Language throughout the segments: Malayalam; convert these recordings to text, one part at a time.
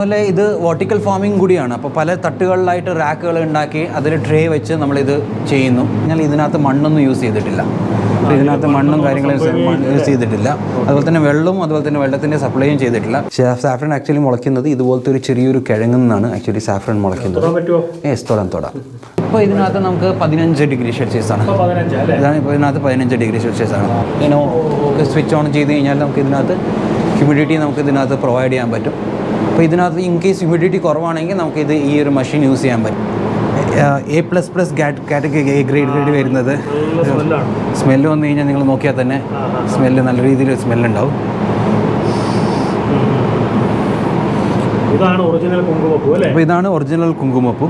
അതുപോലെ ഇത് വർട്ടിക്കൽ ഫാമിംഗ് കൂടിയാണ്. അപ്പോൾ പല തട്ടുകളിലായിട്ട് റാക്കുകൾ ഉണ്ടാക്കി അതിൽ ട്രേ വെച്ച് നമ്മളിത് ചെയ്യുന്നു. എന്നാൽ ഇതിനകത്ത് മണ്ണൊന്നും യൂസ് ചെയ്തിട്ടില്ല. ഇതിനകത്ത് മണ്ണും കാര്യങ്ങളും യൂസ് ചെയ്തിട്ടില്ല. അതുപോലെ തന്നെ വെള്ളവും അതുപോലെ തന്നെ വെള്ളത്തിന്റെ സപ്ലൈയും ചെയ്തിട്ടില്ല. സാഫ്രൺ ആക്ച്വലി മുളയ്ക്കുന്നത് ഇതുപോലത്തെ ഒരു ചെറിയൊരു കിഴങ്ങിൽ നിന്നാണ് ആക്ച്വലി സാഫ്രൺ മുളയ്ക്കുന്നത്. യെസ് ഏസ് തൊടാൻ തൊടാം ഇപ്പോൾ ഇതിനകത്ത് നമുക്ക് പതിനഞ്ച് ഡിഗ്രി സെൽഷ്യസ് ആണ്. ഇതാണ് ഇപ്പോൾ ഇതിനകത്ത് പതിനഞ്ച് ഡിഗ്രി സെൽഷ്യസ് ആണ്. ഇങ്ങനെ സ്വിച്ച് ഓൺ ചെയ്ത് കഴിഞ്ഞാൽ നമുക്ക് ഇതിനകത്ത് ഹ്യൂമിഡിറ്റി നമുക്ക് ഇതിനകത്ത് പ്രൊവൈഡ് ചെയ്യാൻ പറ്റും. അപ്പോൾ ഇതിനകത്ത് ഇൻ കേസ് ഹ്യൂമിഡിറ്റി കുറവാണെങ്കിൽ നമുക്കിത് ഈ ഒരു മെഷീൻ യൂസ് ചെയ്യാൻ പറ്റും. A plus plus category A grade grade വരുന്നത്. സ്മെല്ല് വന്നു കഴിഞ്ഞാൽ നിങ്ങൾ നോക്കിയാൽ തന്നെ സ്മെല്ല് നല്ല രീതിയിൽ സ്മെല്ലുണ്ടാവും ഇതാണ് ഒറിജിനൽ കുങ്കുമപ്പൂ അപ്പോൾ ഇതാണ് ഒറിജിനൽ കുങ്കുമപ്പൂ.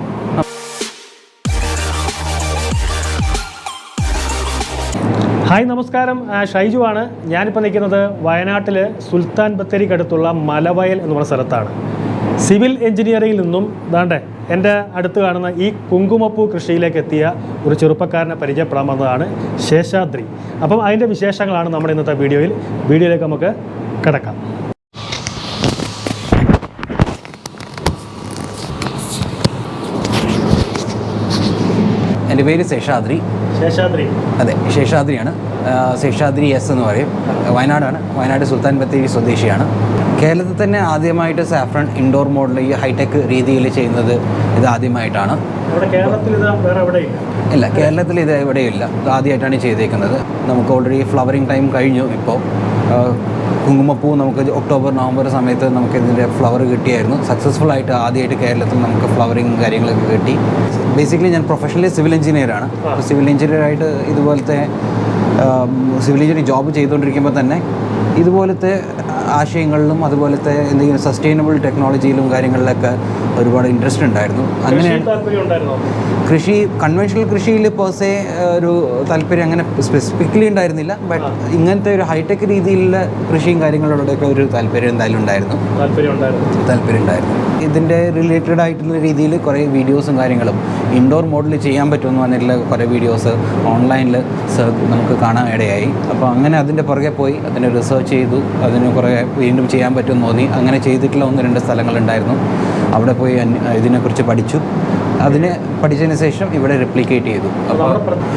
ഹായ് നമസ്കാരം. ഷൈജു ആണ്. ഞാനിപ്പോൾ നിൽക്കുന്നത് വയനാട്ടിൽ സുൽത്താൻ ബത്തേരിക്കടുത്തുള്ള മലവയൽ എന്ന് പറഞ്ഞ സ്ഥലത്താണ്. സിവിൽ എഞ്ചിനീയറിംഗിൽ നിന്നും ദാണ്ടെ എന്റെ അടുത്ത് കാണുന്ന ഈ കുങ്കുമപ്പൂ കൃഷിയിലേക്ക് എത്തിയ ഒരു ചെറുപ്പക്കാരനെ പരിചയപ്പെടാൻ വന്നതാണ് ശേഷാദ്രി. അപ്പം അതിന്റെ വിശേഷങ്ങളാണ് നമ്മുടെ ഇന്നത്തെ വീഡിയോയിൽ. വീഡിയോയിലേക്ക് നമുക്ക് കിടക്കാം. എന്റെ പേര് ശേഷാദ്രി. ശേഷാദ്രി. അതെ ശേഷാദ്രിയാണ്. ശേഷാദ്രി എസ് എന്ന് പറയും. വയനാടാണ്. വയനാട് സുൽത്താൻ ബത്തേരി സ്വദേശിയാണ്. കേരളത്തിൽ തന്നെ ആദ്യമായിട്ട് സാഫ്രൺ ഇൻഡോർ മോഡൽ ഈ ഹൈടെക് രീതിയിൽ ചെയ്യുന്നത് ഇത് ആദ്യമായിട്ടാണ്. ഇല്ല കേരളത്തിൽ ഇത് എവിടെയില്ല. ഇത് ആദ്യമായിട്ടാണ് ചെയ്തേക്കുന്നത്. നമുക്ക് ഓൾറെഡി ഫ്ലവറിങ് ടൈം കഴിഞ്ഞു ഇപ്പോൾ കുങ്കുമപ്പൂ നമുക്ക് ഒക്ടോബർ നവംബർ സമയത്ത് നമുക്ക് ഇതിന്റെ ഫ്ലവർ കിട്ടിയായിരുന്നു. സക്സസ്ഫുൾ ആയിട്ട് ആദ്യമായിട്ട് കേരളത്തിൽ നമുക്ക് ഫ്ലവറിങ് കാര്യങ്ങളൊക്കെ കിട്ടി. ബേസിക്കലി ഞാൻ പ്രൊഫഷണലി സിവിൽ എഞ്ചിനീയറാണ് സിവിൽ എഞ്ചിനീയറായിട്ട് ഇതുപോലത്തെ സിവിൽ എഞ്ചിനീയറിംഗ് ജോബ് ചെയ്തുകൊണ്ടിരിക്കുമ്പോൾ തന്നെ ഇതുപോലത്തെ ആശയങ്ങളിലും അതുപോലത്തെ എന്തെങ്കിലും സസ്റ്റൈനബിൾ ടെക്നോളജിയിലും കാര്യങ്ങളിലൊക്കെ ഒരുപാട് ഇൻട്രസ്റ്റ് ഉണ്ടായിരുന്നു. അങ്ങനെ കൃഷി കൺവെൻഷണൽ കൃഷിയിൽ പേഴ്സേ ഒരു താല്പര്യം അങ്ങനെ സ്പെസിഫിക്കലി ഉണ്ടായിരുന്നില്ല. ബട്ട് ഇങ്ങനത്തെ ഒരു ഹൈടെക് രീതിയിലുള്ള കൃഷിയും കാര്യങ്ങളോടൊക്കെ ഒരു താല്പര്യം എന്തായാലും ഉണ്ടായിരുന്നു. താല്പര്യം ഉണ്ടായിരുന്നു. ഇതിന്റെ റിലേറ്റഡ് ആയിട്ടുള്ള രീതിയിൽ കുറേ വീഡിയോസും കാര്യങ്ങളും. ഇൻഡോർ മോഡിൽ ചെയ്യാൻ പറ്റുമെന്ന് പറഞ്ഞിട്ടുള്ള കുറേ വീഡിയോസ് ഓൺലൈനിൽ നമുക്ക് കാണാൻ ഇടയായി. അപ്പോൾ അങ്ങനെ അതിന്റെ പുറകെ പോയി അതിനെ റിസർച്ച് ചെയ്തു അതിന് കുറേ വീണ്ടും ചെയ്യാൻ പറ്റുമെന്ന് തോന്നി. അങ്ങനെ ചെയ്തിട്ടുള്ള ഒന്ന് രണ്ട് സ്ഥലങ്ങളുണ്ടായിരുന്നു. അവിടെ പോയി ഇതിനെക്കുറിച്ച് പഠിച്ചു. അതിന് പഠിച്ചതിന് ശേഷം ഇവിടെ റെപ്ലിക്കേറ്റ് ചെയ്തു. അപ്പോൾ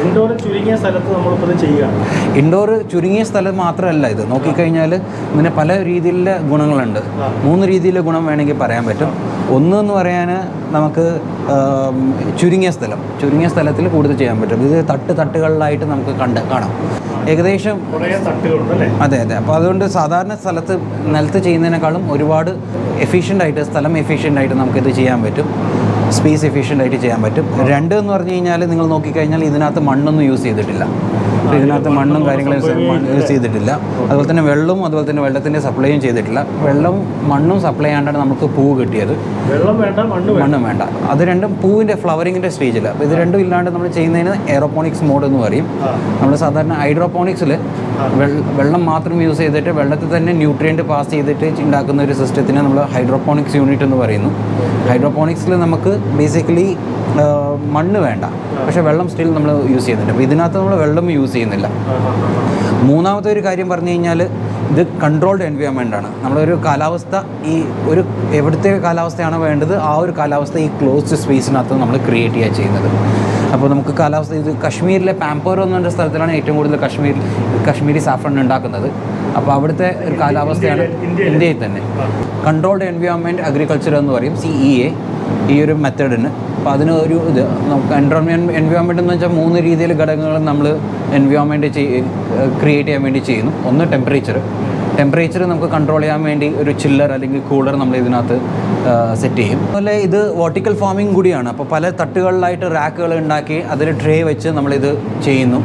ഇൻഡോർ ചുരുങ്ങിയ സ്ഥലത്ത് നമ്മളിപ്പോൾ ഇത് ചെയ്യുകയാണ് ഇൻഡോർ ചുരുങ്ങിയ സ്ഥലം മാത്രമല്ല ഇത്. നോക്കിക്കഴിഞ്ഞാൽ ഇതിന് പല രീതിയിലുള്ള ഗുണങ്ങളുണ്ട്. മൂന്ന് രീതിയിലെ ഗുണം വേണമെങ്കിൽ പറയാൻ പറ്റും. ഒന്ന് എന്ന് പറയാൻ നമുക്ക് ചുരുങ്ങിയ സ്ഥലം. ചുരുങ്ങിയ സ്ഥലത്തിൽ കൂടുതൽ ചെയ്യാൻ പറ്റും. ഇത് തട്ട് തട്ടുകളിലായിട്ട് നമുക്ക് കണ്ട് കാണാം. ഏകദേശം അതെ അതെ. അപ്പോൾ അതുകൊണ്ട് സാധാരണ സ്ഥലത്ത് നിലത്ത് ചെയ്യുന്നതിനേക്കാളും ഒരുപാട് എഫിഷ്യന്റ് ആയിട്ട് സ്ഥലം എഫിഷ്യന്റ് ആയിട്ട് നമുക്കിത് ചെയ്യാൻ പറ്റും. സ്പേസ് എഫിഷ്യന്റ് ആയിട്ട് ചെയ്യാൻ പറ്റും. രണ്ട് എന്ന് പറഞ്ഞു കഴിഞ്ഞാൽ നിങ്ങൾ നോക്കിക്കഴിഞ്ഞാൽ ഇതിനകത്ത് മണ്ണൊന്നും യൂസ് ചെയ്തിട്ടില്ല. ഇതിനകത്ത് മണ്ണും കാര്യങ്ങളും യൂസ് ചെയ്തിട്ടില്ല. അതുപോലെ തന്നെ വെള്ളവും അതുപോലെ തന്നെ വെള്ളത്തിന്റെ സപ്ലൈയും ചെയ്തിട്ടില്ല. വെള്ളവും മണ്ണും സപ്ലൈ ചെയ്യാണ്ടാണ് നമുക്ക് പൂവ് കിട്ടിയത്. വെള്ളം വേണ്ട മണ്ണ് വേണ്ട. മണ്ണും വേണ്ട. അത് രണ്ടും പൂവിന്റെ ഫ്ലവറിങ്ങിന്റെ സ്റ്റേജിൽ അപ്പോൾ ഇത് രണ്ടും ഇല്ലാണ്ട് നമ്മൾ ചെയ്യുന്നതിന് എയറോപോണിക്സ് മോഡ് എന്ന് പറയും. നമ്മൾ സാധാരണ ഹൈഡ്രോപോണിക്സിൽ വെള്ളം മാത്രം യൂസ് ചെയ്തിട്ട് വെള്ളത്തിൽ തന്നെ ന്യൂട്രിയന്റ് പാസ് ചെയ്തിട്ട് ഉണ്ടാക്കുന്ന ഒരു സിസ്റ്റത്തിനെ നമ്മൾ ഹൈഡ്രോപോണിക്സ് യൂണിറ്റ് എന്ന് പറയുന്നു. ഹൈഡ്രോപോണിക്സിൽ നമുക്ക് ബേസിക്കലി മണ്ണ് വേണ്ട. പക്ഷെ വെള്ളം സ്റ്റിൽ നമ്മൾ യൂസ് ചെയ്യുന്നുണ്ട്. അപ്പോൾ ഇതിനകത്ത് നമ്മൾ വെള്ളം യൂസ് ചെയ്യുന്നില്ല. മൂന്നാമത്തെ ഒരു കാര്യം പറഞ്ഞു കഴിഞ്ഞാൽ ഇത് കൺട്രോൾഡ് എൻവയോൺമെന്റ് ആണ്. നമ്മളൊരു കാലാവസ്ഥ ഈ ഒരു എവിടുത്തെ കാലാവസ്ഥയാണോ വേണ്ടത് ആ ഒരു കാലാവസ്ഥ ഈ ക്ലോസ്ഡ് സ്പേസിനകത്ത് നമ്മൾ ക്രിയേറ്റ് ചെയ്യുക ചെയ്യുന്നത്. അപ്പോൾ നമുക്ക് കാലാവസ്ഥ ഇത് കശ്മീരിലെ പാമ്പോർ എന്ന് പറഞ്ഞ സ്ഥലത്തിലാണ് ഏറ്റവും കൂടുതൽ കശ്മീർ കശ്മീരി സാഫ്രൺ ഉണ്ടാക്കുന്നത്. അപ്പോൾ അവിടുത്തെ ഒരു കാലാവസ്ഥയാണ് ഇന്ത്യയിൽ തന്നെ. കൺട്രോൾഡ് എൻവയോൺമെന്റ് അഗ്രികൾച്ചർ എന്ന് പറയും സി ഇ എ ഈ ഒരു മെത്തേഡിന്. അപ്പോൾ അതിന് ഒരു ഇത് നമുക്ക് എൻവയോൺമെന്റ് എൻവയോൺമെന്റ് എന്ന് വെച്ചാൽ മൂന്ന് രീതിയിൽ ഘടകങ്ങൾ നമ്മൾ എൻവയോൺമെന്റ് ക്രിയേറ്റ് ചെയ്യാൻ വേണ്ടി ചെയ്യുന്നു. ഒന്ന് ടെമ്പറേച്ചർ ടെമ്പറേച്ചർ നമുക്ക് കൺട്രോൾ ചെയ്യാൻ വേണ്ടി ഒരു ചില്ലർ അല്ലെങ്കിൽ കൂളർ നമ്മൾ ഇതിനകത്ത് സെറ്റ് ചെയ്യും. അതുപോലെ ഇത് വർട്ടിക്കൽ ഫാമിംഗ് കൂടിയാണ്. അപ്പോൾ പല തട്ടുകളിലായിട്ട് റാക്കുകൾ ഉണ്ടാക്കി അതിൽ ട്രേ വെച്ച് നമ്മളിത് ചെയ്യുന്നു.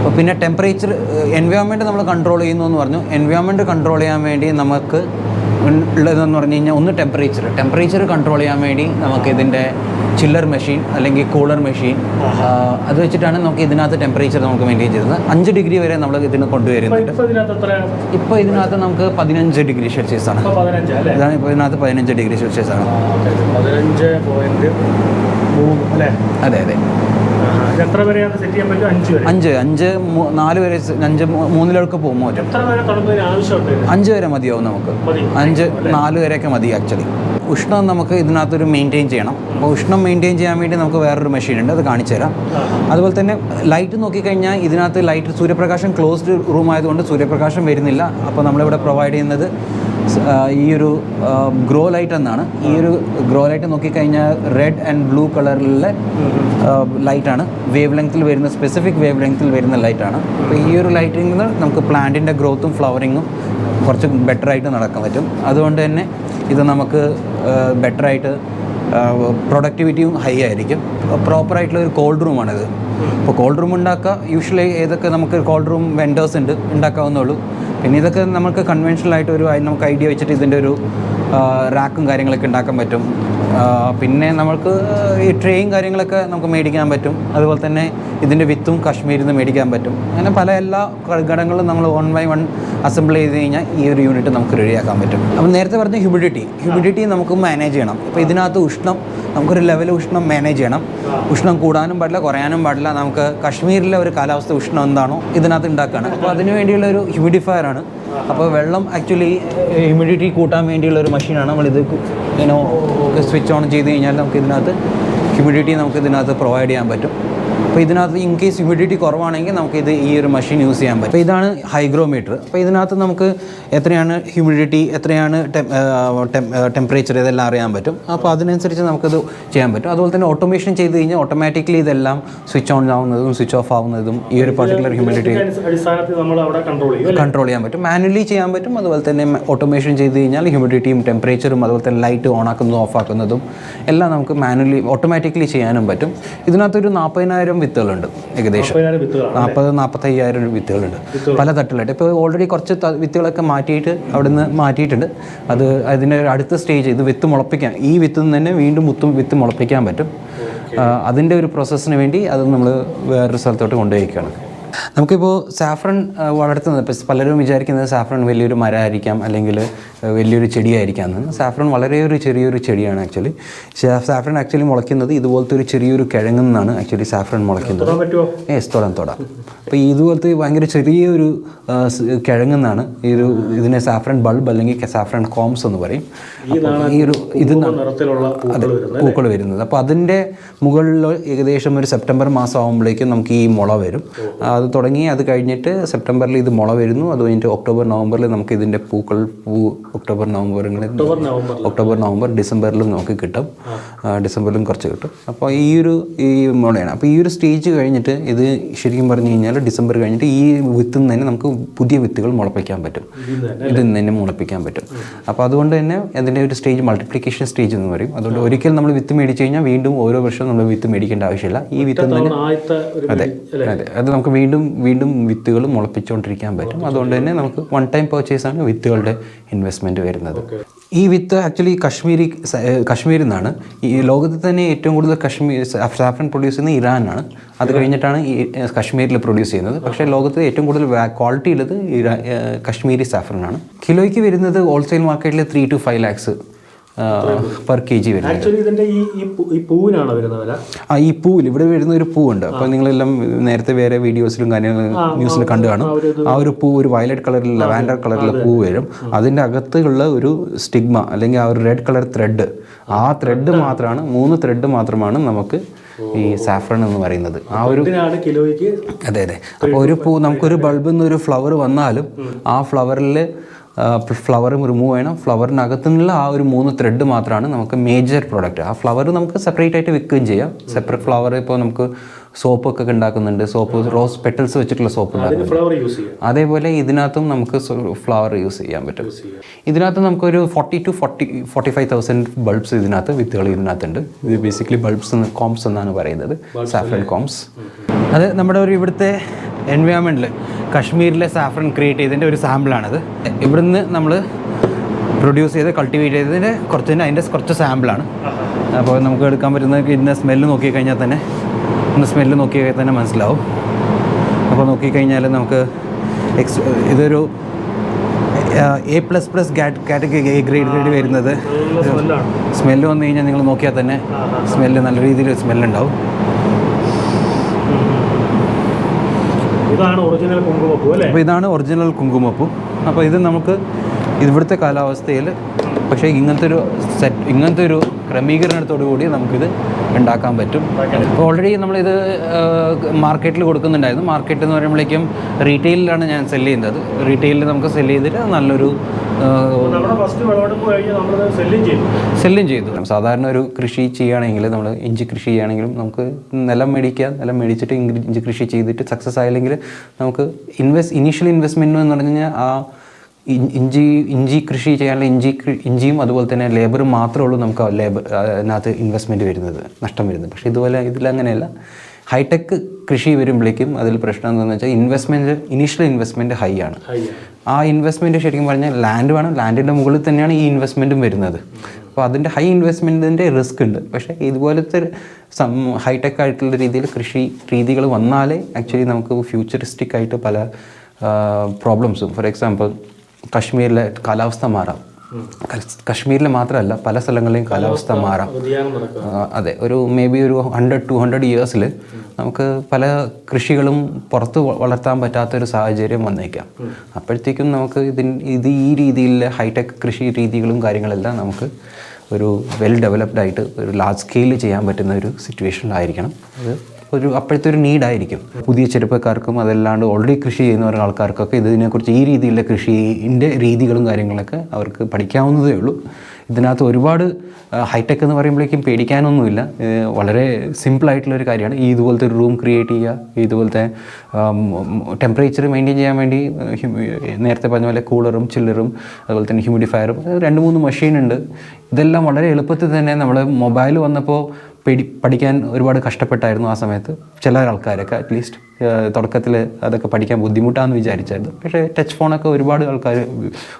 അപ്പോൾ പിന്നെ ടെമ്പറേച്ചർ എൻവയോൺമെന്റ് നമ്മൾ കൺട്രോൾ ചെയ്യുന്നു എന്ന് പറഞ്ഞു. എൻവയോൺമെന്റ് കൺട്രോൾ ചെയ്യാൻ വേണ്ടി നമുക്ക് ഉള്ളതെന്ന് പറഞ്ഞു കഴിഞ്ഞാൽ ഒന്ന് ടെമ്പറേച്ചർ ടെമ്പറേച്ചർ കൺട്രോൾ ചെയ്യാൻ വേണ്ടി നമുക്ക് ഇതിന്റെ ചില്ലർ മെഷീൻ അല്ലെങ്കിൽ കൂളർ മെഷീൻ അത് വെച്ചിട്ടാണ് നമുക്ക് ഇതിനകത്ത് ടെമ്പറേച്ചർ നമുക്ക് മെയിന്റെയിൻ ചെയ്യുന്നത്. അഞ്ച് ഡിഗ്രി വരെ നമ്മൾ ഇതിന് കൊണ്ടുവരുന്നുണ്ട്. ഇപ്പോൾ ഇതിനകത്ത് നമുക്ക് പതിനഞ്ച് ഡിഗ്രി സെൽഷ്യസ് ആണ്. ഇതാണ് ഇപ്പോൾ ഇതിനകത്ത് പതിനഞ്ച് ഡിഗ്രി സെൽഷ്യസ് ആണ്. അതെ അതെ. എത്ര വരെ സെറ്റ് ചെയ്യാൻ പറ്റും? അഞ്ച് വരെ? അഞ്ച് അഞ്ച് നാല് വരെ അഞ്ച് മൂന്നിലേക്ക് പോകുമ്പോൾ പറ്റും എത്ര വരെ തുടങ്ങുന്നതിന് ആവശ്യമുണ്ട്? ഇതിന്? അഞ്ച് വരെ മതിയാവും നമുക്ക്. അഞ്ച് നാല് വരെയൊക്കെ മതി ആക്ച്വലി ഉഷ്ണം നമുക്ക് ഇതിനകത്തൊരു മെയിന്റെയിൻ ചെയ്യണം. അപ്പോൾ ഉഷ്ണം മെയിന്റെയിൻ ചെയ്യാൻ വേണ്ടി നമുക്ക് വേറൊരു മെഷീൻ ഉണ്ട് അത് കാണിച്ചു തരാം. അതുപോലെ തന്നെ ലൈറ്റ് നോക്കിക്കഴിഞ്ഞാൽ ഇതിനകത്ത് ലൈറ്റ് സൂര്യപ്രകാശം ക്ലോസ്ഡ് റൂം ആയതുകൊണ്ട് സൂര്യപ്രകാശം വരുന്നില്ല. അപ്പോൾ നമ്മളിവിടെ പ്രൊവൈഡ് ചെയ്യുന്നത് ഈ ഒരു ഗ്രോ ലൈറ്റ് എന്നാണ്. ഈ ഒരു ഗ്രോ ലൈറ്റ് നോക്കിക്കഴിഞ്ഞാൽ റെഡ് ആൻഡ് ബ്ലൂ കളറിലെ ലൈറ്റാണ്. വേവ് ലെങ്ത്തിൽ വരുന്ന സ്പെസിഫിക് വേവ് ലെങ്ത്തിൽ വരുന്ന ലൈറ്റാണ്. അപ്പോൾ ഈ ഒരു ലൈറ്റിംഗ് നമുക്ക് പ്ലാന്റിന്റെ ഗ്രോത്തും ഫ്ലവറിങ്ങും കുറച്ച് ബെറ്ററായിട്ട് നടക്കാൻ പറ്റും. അതുകൊണ്ട് തന്നെ ഇത് നമുക്ക് ബെറ്ററായിട്ട് പ്രൊഡക്ടിവിറ്റിയും ഹൈ ആയിരിക്കും. പ്രോപ്പറായിട്ടുള്ള ഒരു കോൾഡ് റൂമാണിത്. ഇപ്പോൾ കോൾഡ് റൂം ഉണ്ടാക്കുക യൂഷ്വലി ഏതൊക്കെ നമുക്ക് കോൾഡ് റൂം വെൻഡേഴ്സ് ഉണ്ട് ഉണ്ടാക്കാവുന്നുള്ളൂ പിന്നെ ഇതൊക്കെ നമുക്ക് കൺവെൻഷണൽ ആയിട്ട് ഒരു നമുക്ക് ഐഡിയ വെച്ചിട്ട് ഇതിന്റെ ഒരു റാക്കും കാര്യങ്ങളൊക്കെ ഉണ്ടാക്കാൻ പറ്റും. പിന്നെ നമുക്ക് ഈ ട്രേയും കാര്യങ്ങളൊക്കെ നമുക്ക് മേടിക്കാൻ പറ്റും. അതുപോലെ തന്നെ ഇതിന്റെ വിത്തും കാശ്മീരിൽ നിന്ന് മേടിക്കാൻ പറ്റും. അങ്ങനെ പല എല്ലാ ഘടകങ്ങളും നമ്മൾ വൺ ബൈ വൺ അസംബിൾ ചെയ്ത് കഴിഞ്ഞാൽ ഈ ഒരു യൂണിറ്റ് നമുക്ക് റെഡിയാക്കാൻ പറ്റും. അപ്പം നേരത്തെ പറഞ്ഞ ഹ്യൂമിഡിറ്റി ഹ്യൂമിഡിറ്റി നമുക്ക് മാനേജ് ചെയ്യണം. അപ്പോൾ ഇതിനകത്ത് ഉഷ്ണം നമുക്കൊരു ലെവൽ ഉഷ്ണം മാനേജ് ചെയ്യണം. ഉഷ്ണം കൂടാനും പാടില്ല കുറയാനും പാടില്ല. നമുക്ക് കാശ്മീരിലെ ഒരു കാലാവസ്ഥ ഉഷ്ണം എന്താണോ ഇതിനകത്ത് ഉണ്ടാക്കുകയാണ് അപ്പോൾ അതിന് വേണ്ടിയുള്ള ഒരു ഹ്യൂമിഡിഫയർ ആണ്. അപ്പോൾ വെള്ളം ആക്ച്വലി ഹ്യൂമിഡിറ്റി കൂട്ടാൻ വേണ്ടിയുള്ള ഒരു മെഷീനാണ് നമ്മളിത് ഇങ്ങനെ സ്വിച്ച് ഓൺ ചെയ്ത് കഴിഞ്ഞാൽ നമുക്ക് ഇതിനകത്ത് ഹ്യൂമിഡിറ്റി നമുക്ക് ഇതിനകത്ത് പ്രൊവൈഡ് ചെയ്യാൻ പറ്റും. അപ്പോൾ ഇതിനകത്ത് ഇൻ കേസ് ഹ്യൂമിഡിറ്റി കുറവാണെങ്കിൽ നമുക്ക് ഇത് ഈ ഒരു മെഷീൻ യൂസ് ചെയ്യാൻ പറ്റും. അപ്പോൾ ഇതാണ് ഹൈഗ്രോമീറ്റർ അപ്പോൾ ഇതിനകത്ത് നമുക്ക് എത്രയാണ് ഹ്യൂമിഡിറ്റി എത്രയാണ് ടെമ്പറേച്ചർ ഇതെല്ലാം അറിയാൻ പറ്റും. അപ്പോൾ അതിനനുസരിച്ച് നമുക്കത് ചെയ്യാൻ പറ്റും. അതുപോലെ തന്നെ ഓട്ടോമേഷൻ ചെയ്ത് കഴിഞ്ഞാൽ ഓട്ടോമാറ്റിക്കലി ഇതെല്ലാം സ്വിച്ച് ഓൺ ആവുന്നതും സ്വിച്ച് ഓഫ് ആവുന്നതും ഈ ഒരു പർട്ടിക്കുലർ ഹ്യൂമിഡിറ്റി? കൺട്രോൾ ചെയ്യാൻ പറ്റും. മാനുവലി ചെയ്യാൻ പറ്റും. അതുപോലെ തന്നെ ഓട്ടോമേഷൻ ചെയ്ത് കഴിഞ്ഞാൽ ഹ്യൂമിഡിറ്റിയും ടെമ്പറേച്ചറും അതുപോലെ തന്നെ ലൈറ്റ് ഓൺ ആക്കുന്നതും ഓഫ് ആക്കുന്നതും എല്ലാം നമുക്ക് മാനുവലി ഓട്ടോമാറ്റിക്കലി ചെയ്യാനും പറ്റും. ഇതിനകത്തൊരു നാൽപ്പതിനായിരം വിത്തുകളുണ്ട് ഏകദേശം. നാൽപ്പത് നാൽപ്പത്തി നാൽപ്പത് നാൽപ്പത്തയ്യായിരം വിത്തുകളുണ്ട്. പല തട്ടിലായിട്ട് ഇപ്പോൾ ഓൾറെഡി കുറച്ച് വിത്തുകളൊക്കെ മാറ്റിയിട്ട് അവിടുന്ന് മാറ്റിയിട്ടുണ്ട്. അത് അതിന്റെ ഒരു അടുത്ത സ്റ്റേജ് ഇത് വിത്ത് മുളപ്പിക്കാൻ ഈ വിത്തിൽ നിന്ന് തന്നെ വീണ്ടും മുത്തും വിത്ത് മുളപ്പിക്കാൻ പറ്റും. അതിന്റെ ഒരു പ്രോസസ്സിന് വേണ്ടി അത് നമ്മൾ വേറൊരു സ്ഥലത്തോട്ട് കൊണ്ടുപോയിക്കുകയാണ് നമുക്കിപ്പോൾ സാഫ്രൺ വളർത്തുന്നത് ഇപ്പോൾ പലരും വിചാരിക്കുന്നത് സാഫ്രൺ വലിയൊരു മരമായിരിക്കാം അല്ലെങ്കിൽ വലിയൊരു ചെടിയായിരിക്കാം എന്ന്. സാഫ്രൺ വളരെ ഒരു ചെറിയൊരു ചെടിയാണ് ആക്ച്വലി സാഫ്രൺ ആക്ച്വലി മുളയ്ക്കുന്നത് ഇതുപോലത്തെ ഒരു ചെറിയൊരു കിഴങ്ങിൽ നിന്നാണ് ആക്ച്വലി സാഫ്രൺ മുളയ്ക്കുന്നത്. തൊടാൻ ഏസ് തൊടാം. തൊടാം അപ്പോൾ ഇതുപോലത്തെ ഭയങ്കര ചെറിയൊരു കിഴങ്ങിൽ നിന്നാണ് ഈ ഒരു ഇതിനെ സാഫ്രൺ ബൾബ് അല്ലെങ്കിൽ സാഫ്രൺ കോംസ് എന്ന് പറയും. ഈ ഒരു ഇത് പൂക്കൾ വരുന്നത് അപ്പോൾ അതിന്റെ മുകളിൽ ഏകദേശം ഒരു സെപ്റ്റംബർ മാസം ആകുമ്പോഴേക്കും നമുക്ക് ഈ മുള വരും. അത് തുടങ്ങി അത് കഴിഞ്ഞിട്ട് സെപ്റ്റംബറിൽ ഇത് മുള വരുന്നു. അത് കഴിഞ്ഞിട്ട് ഒക്ടോബർ നവംബറിൽ നമുക്ക് ഇതിന്റെ പൂക്കൾ പൂ ഒക്ടോബർ നവംബറുകളിൽ ഒക്ടോബർ നവംബർ ഒക്ടോബർ നവംബർ ഡിസംബറിലും നമുക്ക് കിട്ടും. ഡിസംബറിലും കുറച്ച് കിട്ടും. അപ്പോൾ ഈ ഒരു ഈ മുളയാണ്. അപ്പോൾ ഈ ഒരു സ്റ്റേജ് കഴിഞ്ഞിട്ട് ഇത് ശരിക്കും പറഞ്ഞു കഴിഞ്ഞാൽ ഡിസംബർ കഴിഞ്ഞിട്ട് ഈ വിത്തിൽ നിന്ന് തന്നെ നമുക്ക് പുതിയ വിത്തുകൾ മുളപ്പിക്കാൻ പറ്റും. ഇതിൽ നിന്ന് തന്നെ മുളപ്പിക്കാൻ പറ്റും. അപ്പോൾ അതുകൊണ്ട് തന്നെ അതിന്റെ ഒരു സ്റ്റേജ് മൾട്ടിപ്ലിക്കേഷൻ സ്റ്റേജ് എന്ന് പറയും. അതുകൊണ്ട് ഒരിക്കൽ നമ്മൾ വിത്ത് മേടിച്ച് കഴിഞ്ഞാൽ വീണ്ടും ഓരോ വർഷവും നമ്മൾ വിത്ത് മേടിക്കേണ്ട ആവശ്യമില്ല. ഈ വിത്ത് തന്നെ അതെ അതെ. അത് നമുക്ക് വീണ്ടും വീണ്ടും വീണ്ടും വിത്തുകൾ മുളപ്പിച്ചുകൊണ്ടിരിക്കാൻ പറ്റും. അതുകൊണ്ട് തന്നെ നമുക്ക് വൺ ടൈം പർച്ചേസ് ആണ് വിത്തുകളുടെ ഇൻവെസ്റ്റ്മെന്റ് വരുന്നത്. ഈ വിത്ത് ആക്ച്വലി കശ്മീരി കശ്മീരിൽ നിന്നാണ്. ഈ ലോകത്തിൽ തന്നെ ഏറ്റവും കൂടുതൽ കശ്മീർ സാഫ്രൻ പ്രൊഡ്യൂസ് ചെയ്യുന്നത് ഇറാനാണ് അത് കഴിഞ്ഞിട്ടാണ് ഈ കശ്മീരിൽ പ്രൊഡ്യൂസ് ചെയ്യുന്നത്. പക്ഷേ ലോകത്തിൽ ഏറ്റവും കൂടുതൽ ക്വാളിറ്റി ഉള്ളത് ഇറാ കശ്മീരി കാശ്മീരി സാഫ്രനാണ്. കിലോയ്ക്ക് വരുന്നത് ഹോൾസെയിൽ മാർക്കറ്റിൽ three to five lakhs per K G വരുന്നത്. ആക്ച്വലി ഈ ഈ പൂ- പൂവിനാണ് വരുന്നത് വില? ആ ഈ പൂവിൽ ഇവിടെ വരുന്ന ഒരു പൂവുണ്ട്. അപ്പോൾ നിങ്ങളെല്ലാം നേരത്തെ വേറെ വീഡിയോസിലും കാര്യങ്ങളും ന്യൂസിൽ കണ്ടു കാണും. ആ ഒരു പൂ ഒരു വയലറ്റ് കളറിൽ ലവാൻഡർ കളറിലുള്ള പൂ വരും. അതിന്റെ അകത്തുള്ള ഒരു സ്റ്റിഗ്മ അല്ലെങ്കിൽ ആ ഒരു റെഡ് കളർ ത്രെഡ് ആ ത്രെഡ് മാത്രമാണ് മൂന്ന് ത്രെഡ് മാത്രമാണ് നമുക്ക് ഈ സാഫ്രൺ എന്ന് പറയുന്നത്. ആ ഒരു കിലോയ്ക്ക് അതെ അതെ. അപ്പോൾ ഒരു പൂ നമുക്കൊരു ബൾബിൽ നിന്ന് ഒരു ഫ്ലവർ വന്നാലും ആ ഫ്ലവറിൽ ഫ്ലവർ റിമൂവ് ചെയ്യണം. ഫ്ലവറിനകത്തു നിന്നുള്ള ആ ഒരു മൂന്ന് ത്രെഡ് മാത്രമാണ് നമുക്ക് മേജർ പ്രോഡക്റ്റ് ആ ഫ്ലവർ നമുക്ക് സെപ്പറേറ്റ് ആയിട്ട് വിൽക്കുകയും ചെയ്യാം. സെപ്പറേറ്റ് ഫ്ലവർ ഇപ്പോൾ നമുക്ക് സോപ്പൊക്കെ ഉണ്ടാക്കുന്നുണ്ട്. സോപ്പ് റോസ് പെറ്റൽസ് വെച്ചിട്ടുള്ള സോപ്പ് ഉണ്ടാക്കും ഫ്ലവർ യൂസ് ചെയ്യാം. അതേപോലെ ഇതിനകത്തും നമുക്ക് ഫ്ലവർ യൂസ് ചെയ്യാൻ പറ്റും. ഇതിനകത്ത് നമുക്കൊരു forty two forty forty five thousand bulbs ഇതിനകത്ത് വിത്തുകൾ ഇതിനകത്തുണ്ട്. ഇത് ബേസിക്കലി ബൾബ്സ് കോംസ് എന്നാണ് പറയുന്നത്. സാഫ്രൻ കോംസ് അത് നമ്മുടെ ഒരു ഇവിടുത്തെ എൻവയോൺമെന്റിൽ കാശ്മീരിലെ സാഫ്രൺ ക്രിയേറ്റ് ചെയ്തതിന്റെ ഒരു സാമ്പിളാണത് ഇവിടുന്ന് നമ്മൾ പ്രൊഡ്യൂസ് ചെയ്ത് കൾട്ടിവേറ്റ് ചെയ്തതിന്റെ കുറച്ച് തന്നെ അതിന്റെ കുറച്ച് സാമ്പിളാണ് അപ്പോൾ നമുക്ക് എടുക്കാൻ പറ്റുന്ന ഇതിന്റെ സ്മെല്ല് നോക്കിക്കഴിഞ്ഞാൽ തന്നെ ഒന്ന് സ്മെല്ല് നോക്കിയാൽ തന്നെ മനസ്സിലാവും. അപ്പോൾ നോക്കിക്കഴിഞ്ഞാൽ നമുക്ക് എക്സ് ഇതൊരു A plus plus category A grade grade വരുന്നത്. സ്മെല്ല് വന്നു കഴിഞ്ഞാൽ നിങ്ങൾ നോക്കിയാൽ തന്നെ സ്മെല്ല് നല്ല രീതിയിൽ സ്മെല്ലുണ്ടാവും ഇതാണ് ഒറിജിനൽ കുങ്കുമപ്പൂ അല്ലേ? അപ്പോൾ ഇതാണ് ഒറിജിനൽ കുങ്കുമപ്പൂ. അപ്പോൾ ഇത് നമുക്ക് ഇവിടുത്തെ കാലാവസ്ഥയിൽ പക്ഷേ ഇങ്ങനത്തെ ഒരു സെറ്റ് ഇങ്ങനത്തെ ഒരു ക്രമീകരണത്തോടു കൂടി നമുക്കിത് ഉണ്ടാക്കാൻ പറ്റും. അപ്പോൾ ഓൾറെഡി നമ്മളിത് മാർക്കറ്റിൽ കൊടുക്കുന്നുണ്ടായിരുന്നു. മാർക്കറ്റ് എന്ന് പറയുമ്പോഴേക്കും റീറ്റെയിലാണ് ഞാൻ സെൽ ചെയ്യുന്നത്. റീറ്റെയിലിൽ നമുക്ക് സെൽ ചെയ്തിട്ട് നല്ലൊരു സെല്ലും ചെയ്തു. സാധാരണ ഒരു കൃഷി ചെയ്യുകയാണെങ്കിൽ നമ്മൾ ഇഞ്ചി കൃഷി ചെയ്യുകയാണെങ്കിലും നമുക്ക് നിലം മേടിക്കുക നിലം മേടിച്ചിട്ട് ഇഞ്ചി കൃഷി ചെയ്തിട്ട് സക്സസ് ആയില്ലെങ്കിൽ നമുക്ക് ഇൻവെസ്റ്റ് ഇനീഷ്യൽ ഇൻവെസ്റ്റ്മെന്റ് എന്ന് പറഞ്ഞു കഴിഞ്ഞാൽ ആ ഇഞ്ചി ഇഞ്ചി കൃഷി ചെയ്യാനുള്ള ഇഞ്ചി ഇഞ്ചിയും അതുപോലെ തന്നെ ലേബറും മാത്രമേ ഉള്ളൂ നമുക്ക് ലേബർ അതിനകത്ത് ഇൻവെസ്റ്റ്മെന്റ് വരുന്നത് നഷ്ടം വരുന്നത്. പക്ഷേ ഇതുപോലെ ഇതിലങ്ങനെയല്ല ഹൈടെക് കൃഷി വരുമ്പോഴേക്കും അതിൽ പ്രശ്നം എന്താണെന്ന് വെച്ചാൽ ഇൻവെസ്റ്റ്മെന്റ് ഇനീഷ്യൽ ഇൻവെസ്റ്റ്മെന്റ് ഹൈ ആണ്. ആ ഇൻവെസ്റ്റ്മെന്റ് ശരിക്കും പറഞ്ഞാൽ ലാൻഡ് വേണം. ലാൻഡിന്റെ മുകളിൽ തന്നെയാണ് ഈ ഇൻവെസ്റ്റ്മെന്റും വരുന്നത്. അപ്പോൾ അതിന്റെ ഹൈ ഇൻവെസ്റ്റ്മെന്റിന്റെ റിസ്ക് ഉണ്ട്. പക്ഷേ ഇതുപോലത്തെ സം ഹൈടെക് ആയിട്ടുള്ള രീതിയിൽ കൃഷി രീതികൾ വന്നാലേ ആക്ച്വലി നമുക്ക് ഫ്യൂച്ചറിസ്റ്റിക് ആയിട്ട് പല പ്രോബ്ലംസും ഫോർ എക്സാമ്പിൾ കാശ്മീരിലെ കാലാവസ്ഥ മാറാം. കശ്മീരിൽ മാത്രമല്ല പല സ്ഥലങ്ങളിലെയും കാലാവസ്ഥ മാറാം. അതെ. ഒരു മേ ബി ഒരു ഹൺഡ്രഡ് ടു ഹൺഡ്രഡ് ഇയേഴ്സിൽ നമുക്ക് പല കൃഷികളും പുറത്ത് വളർത്താൻ പറ്റാത്തൊരു സാഹചര്യം വന്നേക്കാം. അപ്പോഴത്തേക്കും നമുക്ക് ഇതിന് ഇത് ഈ രീതിയിലെ ഹൈടെക് കൃഷി രീതികളും കാര്യങ്ങളെല്ലാം നമുക്ക് ഒരു വെൽ ഡെവലപ്ഡ് ആയിട്ട് ഒരു ലാർജ് സ്കെയിലിൽ ചെയ്യാൻ പറ്റുന്ന ഒരു സിറ്റുവേഷനിലായിരിക്കണം അത്. ഒരു അപ്പോഴത്തെ ഒരു നീഡായിരിക്കും. പുതിയ ചെറുപ്പക്കാർക്കും അതല്ലാണ്ട് ഓൾറെഡി കൃഷി ചെയ്യുന്ന ഒരു ആൾക്കാർക്കൊക്കെ ഇതിനെക്കുറിച്ച് ഈ രീതിയിലുള്ള കൃഷിന്റെ രീതികളും കാര്യങ്ങളൊക്കെ അവർക്ക് പഠിക്കാവുന്നതേ ഉള്ളൂ. ഇതിനകത്ത് ഒരുപാട് ഹൈടെക് എന്ന് പറയുമ്പോഴേക്കും പേടിക്കാനൊന്നുമില്ല. വളരെ സിമ്പിളായിട്ടുള്ളൊരു കാര്യമാണ്. ഈ ഇതുപോലത്തെ ഒരു റൂം ക്രിയേറ്റ് ചെയ്യുക ഇതുപോലത്തെ ടെമ്പറേച്ചർ മെയിന്റെയിൻ ചെയ്യാൻ വേണ്ടി നേരത്തെ പറഞ്ഞ പോലെ കൂളറും ചില്ലറും അതുപോലെ തന്നെ ഹ്യൂമിഡിഫയറും രണ്ട് മൂന്ന് മെഷീൻ ഉണ്ട്. ഇതെല്ലാം വളരെ എളുപ്പത്തിൽ തന്നെ നമ്മൾ മൊബൈൽ വന്നപ്പോൾ പഠിക്കാൻ ഒരുപാട് കഷ്ടപ്പെട്ടായിരുന്നു ആ സമയത്ത് ചില ആൾക്കാരൊക്കെ അറ്റ്ലീസ്റ്റ് തുടക്കത്തിൽ അതൊക്കെ പഠിക്കാൻ ബുദ്ധിമുട്ടാണെന്ന് വിചാരിച്ചായിരുന്നു. പക്ഷേ ടച്ച് ഫോണൊക്കെ ഒരുപാട് ആൾക്കാർ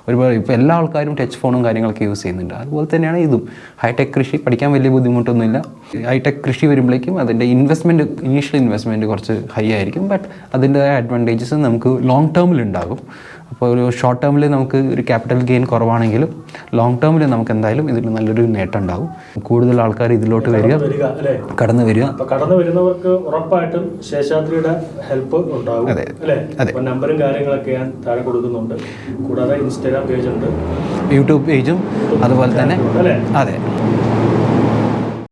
ഒരുപാട് ഇപ്പോൾ എല്ലാ ആൾക്കാരും ടച്ച് ഫോണും കാര്യങ്ങളൊക്കെ യൂസ് ചെയ്യുന്നുണ്ട്. അതുപോലെ തന്നെയാണ് ഇതും. ഹൈടെക് കൃഷി പഠിക്കാൻ വലിയ ബുദ്ധിമുട്ടൊന്നുമില്ല. ഹൈടെക് കൃഷി വരുമ്പോഴേക്കും അതിന്റെ ഇൻവെസ്റ്റ്മെന്റ് ഇനീഷ്യൽ ഇൻവെസ്റ്റ്മെന്റ് കുറച്ച് ഹൈ ആയിരിക്കും. ബട്ട് അതിന്റെ അഡ്വാന്റേജസ് നമുക്ക് ലോങ് ടേമിൽ ഉണ്ടാകും. അപ്പോൾ ഒരു ഷോർട്ട് ടേമിൽ നമുക്ക് ഒരു ക്യാപിറ്റൽ ഗെയിൻ കുറവാണെങ്കിലും ലോങ് ടേമിൽ നമുക്ക് എന്തായാലും ഇതിൽ നല്ലൊരു നേട്ടം ഉണ്ടാകും. കൂടുതൽ ആൾക്കാർ ഇതിലോട്ട് വരിക കടന്നു വരിക കടന്നു വരുന്നവർക്ക് ഉറപ്പായിട്ടും ശേഷാദ്രിയുടെ ഹെൽപ്പ് ഉണ്ടാവും. അല്ലേ അതെ. നമ്പറും കാര്യങ്ങളൊക്കെ ഞാൻ താഴെ കൊടുക്കുന്നുണ്ട് കൂടാതെ ഇൻസ്റ്റാഗ്രാം പേജ് ഉണ്ട് യൂട്യൂബ് പേജും അതുപോലെ തന്നെ അതെ